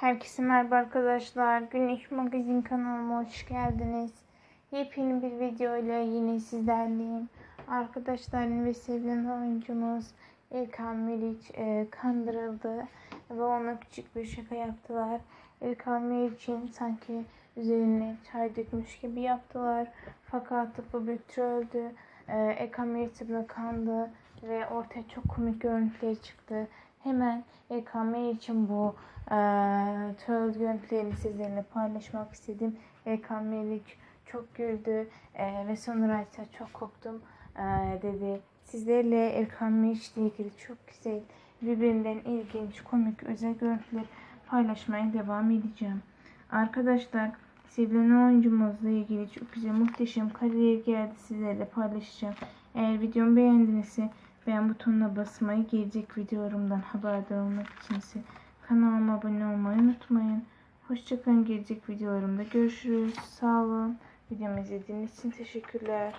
Herkese merhaba arkadaşlar. Günlük magazin kanalıma hoş geldiniz. Yepyeni bir video ile yine sizlerleyim. Arkadaşlarım ve sevilen oyuncumuz Erkan Meriç e, kandırıldı ve ona küçük bir şaka yaptılar. Erkan Meriç'in sanki üzerine çay dökmüş gibi yaptılar. Fakat bu bir trolldü. E, Erkan Meriç kandı ve ortaya çok komik görüntüler çıktı. Hemen Erkan Meriç'in bu e, troll görüntülerini sizlerle paylaşmak istedim. Meriç çok güldü e, ve sonra ise çok korktum e, dedi. Sizlerle Meriç ile ilgili çok güzel, birbirinden ilginç, komik, özel görüntüler paylaşmaya devam edeceğim. Arkadaşlar sevilen oyuncumuzla ilgili çok güzel, muhteşem kareler geldi sizlerle paylaşacağım. Eğer videomu beğendinizse beğen butonuna basmayı, gelecek videolarımdan haberdar olmak için kanalıma abone olmayı unutmayın. Hoşçakalın. Gelecek videolarımda görüşürüz. Sağ olun. Videomu izlediğiniz için teşekkürler.